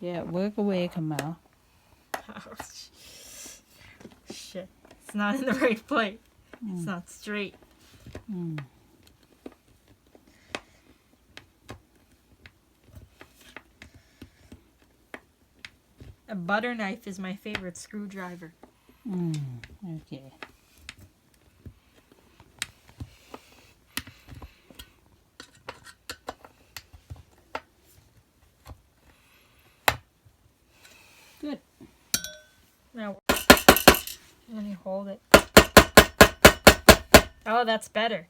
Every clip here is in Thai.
Yeah, work away, Kamal. Shit. It's not in the right place. It's not straight. Mm. A butter knife is my favorite screwdriver. Mm. Okay. Good. Now, let me hold it. Oh, that's better.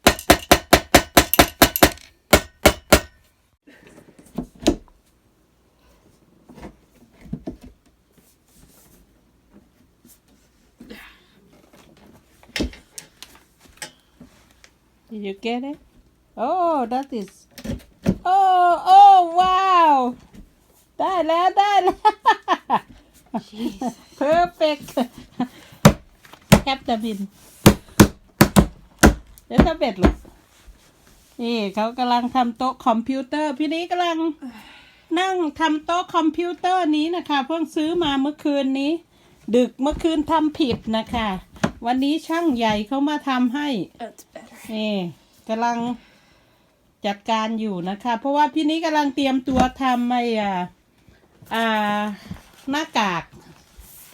Did you get it? Oh, that is. Oh, oh, wow! ได้แล้วได้แล้ว Jeez. perfect แคปจะบิน เดี๋ยวจะเบ็ดลูกนี่เขากำลังทำโต๊ะคอมพิวเตอร์ พี่นี้กำลังนั่งทำโต๊ะคอมพิวเตอร์นี้นะคะ เพิ่งซื้อมาเมื่อคืนนี้ ดึกเมื่อคืนทำผิดนะคะ วันนี้ช่างใหญ่เขามาทำให้ That's better. นี่กำลังจัดการอยู่นะคะ เพราะว่าพี่นี้กำลังเตรียมตัวทำไอ้อ่าอ่า หน้ากาก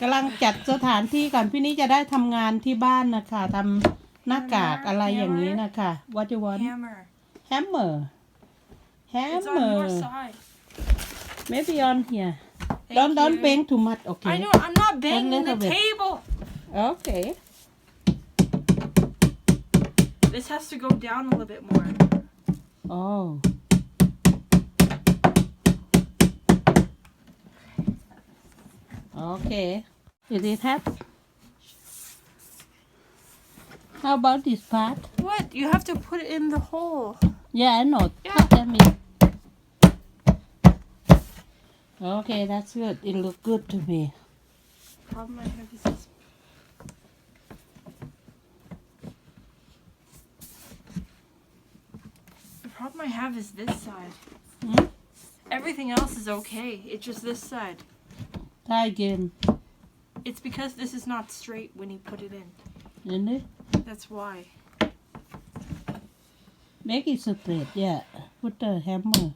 กำลังจัดสถานที่ก่อนพี่นี้จะได้ทำงานที่บ้านนะคะทำหน้ากากอะไรอย่างนี้นะคะ What you want Hammer. hammer It's on your hammer side. maybe on here Thank don't don't you. bang too much I okay know. I'm not banging the little bit. table. okay This has to go down a little bit more. oh okay did it happen how about this part What? You have to put it in the hole. yeah I know Yeah. mean okay that's good it look good to me Problem I have is this. The problem I have is this side. Hmm? Everything else is okay. It's just this side. Try again It's because this is not straight when you put it in. isn't it That's why. make it straight yeah put the hammer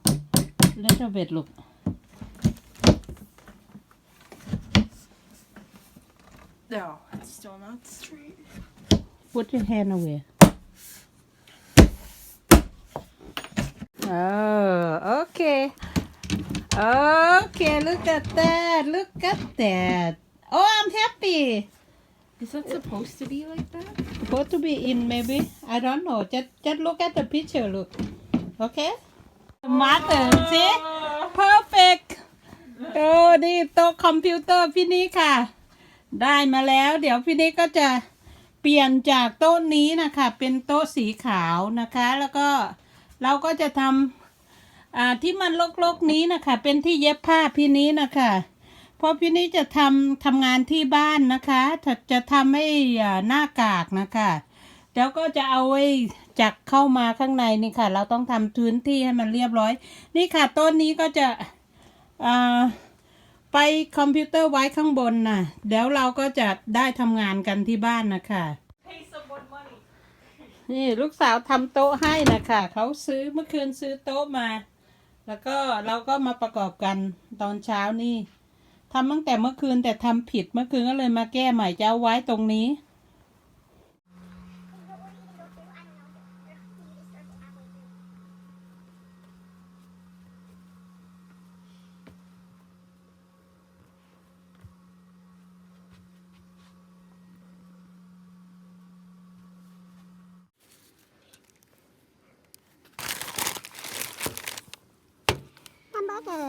little bit look No, it's still not straight. Put your hand away. Oh, okay. Okay, look at that. Look at that. Oh, I'm happy. Is that supposed to be like that? Supposed to be in maybe. I don't know. Just just look at the picture, look. Okay? Mother, see? Perfect. โอ้นี่โต๊ะคอมพิวเตอร์พี่นี้ค่ะ ได้มาแล้ว เดี๋ยวพี่นี้ก็จะเปลี่ยนจากโต๊ะนี้นะคะ เป็นโต๊ะสีขาวนะคะ แล้วก็เราก็จะทำ อ่าที่มันลกๆนี้นะคะ เป็นที่เย็บผ้าพี่นี้นะคะเพราะพี่นี้จะทำทำงานที่บ้านนะคะจะจะทำให้อ่าหน้ากากนะคะแล้วก็จะเอาไว้จักเข้ามาข้างในนี่ค่ะ เราต้องทำพื้นที่ให้มันเรียบร้อย นี่ค่ะต้นนี้ก็จะอ่าไปคอมพิวเตอร์ไว้ข้างบนน่ะ เดี๋ยวเราก็จะได้ทำงานกันที่บ้านนะคะนี่ลูกสาวทำโต๊ะให้นะคะ เขาซื้อเมื่อคืนซื้อโต๊ะมา แล้วก็เราก็มาประกอบกันตอนเช้านี่ทำตั้งแต่เมื่อคืนแต่ทำผิดเมื่อคืนก็เลยมาแก้ใหม่จะเอาไว้ตรงนี้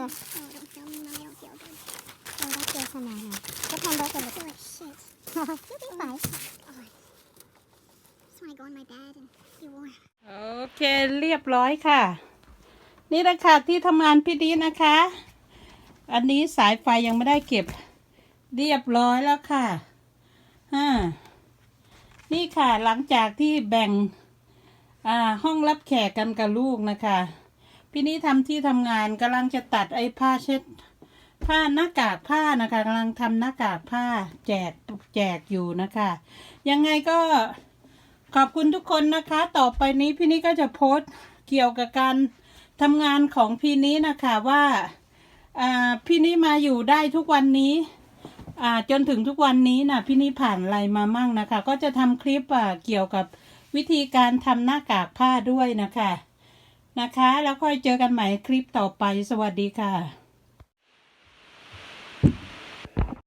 อร์เกอร์โอ้ยน้ำน้ำเกี่ยวเกี่ยวด้เบอขนาดไหนก็แฮมเบอร์เกอร์แบบ delicious you'll be fine so I go on my bed and be warm โอเคเรียบร้อยค่ะ นี่นะคะที่ทำงานพี่ดีนะคะ อันนี้สายไฟยังไม่ได้เก็บ เรียบร้อยแล้วค่ะฮ่านี่ค่ะหลังจากที่แบ่งอ่าห้องรับแขกกันกับลูกนะคะ พี่นี้ทำที่ทำงานกำลังจะตัดไอ้ผ้าเช็ด ผ้าหน้ากากผ้านะคะกำลังทำหน้ากากผ้าแจกแจกอยู่นะคะ ยังไงก็ขอบคุณทุกคนนะคะ ต่อไปนี้พี่นี้ก็จะโพสต์เกี่ยวกับการทำงานของพี่นี้นะคะว่าพี่นี้มาอยู่ได้ทุกวันนี้จนถึงทุกวันนี้นะพี่นี้ผ่านอะไรมามั่งนะคะ ก็จะทำคลิปเกี่ยวกับวิธีการทำหน้ากากผ้าด้วยนะคะ นะคะ แล้วค่อยเจอกันใหม่คลิปต่อไป สวัสดีค่ะ